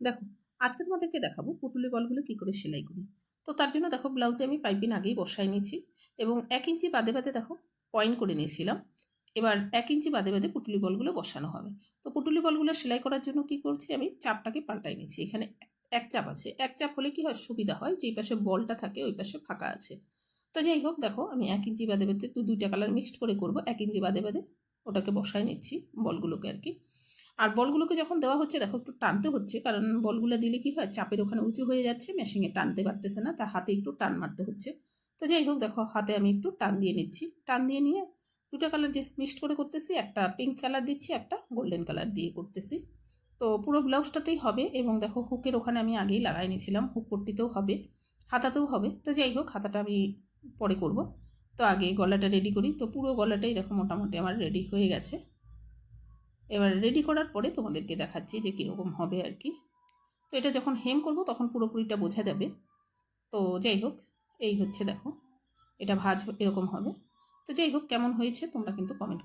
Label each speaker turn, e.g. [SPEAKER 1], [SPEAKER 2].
[SPEAKER 1] দেখো, আজকে তোমাদেরকে দেখাবো পুটুলি বলগুলো কী করে সেলাই করি। তো তার জন্য দেখো ব্লাউজে আমি পাইপিং আগেই বসাই নিয়েছি এবং এক ইঞ্চি বাদে বাদে দেখো পয়েন্ট করে নিয়েছিলাম। এবার এক ইঞ্চি বাদে বাদে পুটুলি বলগুলো বসানো হবে। তো পুটুলি বলগুলো সেলাই করার জন্য কি করছি, আমি চাপটাকে পাল্টাই নিয়েছি। এখানে এক চাপ আছে। এক চাপ হলে কি হয়, সুবিধা হয় যেই পাশে বলটা থাকে, ওই পাশে ফাঁকা আছে। তো যাই হোক, দেখো, আমি এক ইঞ্চি বাদে বাদে দুইটা কালার মিক্সড করে করব। এক ইঞ্চি বাদে বাদে ওটাকে বসাই নিচ্ছি বলগুলোকে আর কি। আর বলগুলোকে যখন দেওয়া হচ্ছে, দেখো একটু টানতে হচ্ছে, কারণ বলগুলো দিলে কি হয়, চাপের ওখানে উঁচু হয়ে যাচ্ছে মেশিনে টানতে পারতেছে না, তার হাতে একটু টান মারতে হচ্ছে। তো যাই হোক, দেখো হাতে আমি একটু টান দিয়ে নিচ্ছি। টান দিয়ে নিয়ে দুটো কালার যে মিক্সড করে করতেছি, একটা পিঙ্ক কালার দিচ্ছি, একটা গোল্ডেন কালার দিয়ে করতেছি। তো পুরো ব্লাউজটাতেই হবে এবং দেখো হুকের ওখানে আমি আগেই লাগাই নিয়েছিলাম, হুক পট্টিতেও হবে, হাতাতেও হবে। তো যাই হোক, হাতাটা আমি পরে করব। তো আগে গলাটা রেডি করি। তো পুরো গলাটাই দেখো মোটামুটি আমার রেডি হয়ে গেছে। এবার রেডি করার পরে তোমাদেরকে দেখাচ্ছি যে কীরকম হবে আর কি। তো এটা যখন হেম করব তখন পুরোপুরিটা বোঝা যাবে। তো যাই হোক, এই হচ্ছে দেখো, এটা ভাজ এরকম হবে। তো যাই হোক, কেমন হয়েছে তোমরা কিন্তু কমেন্ট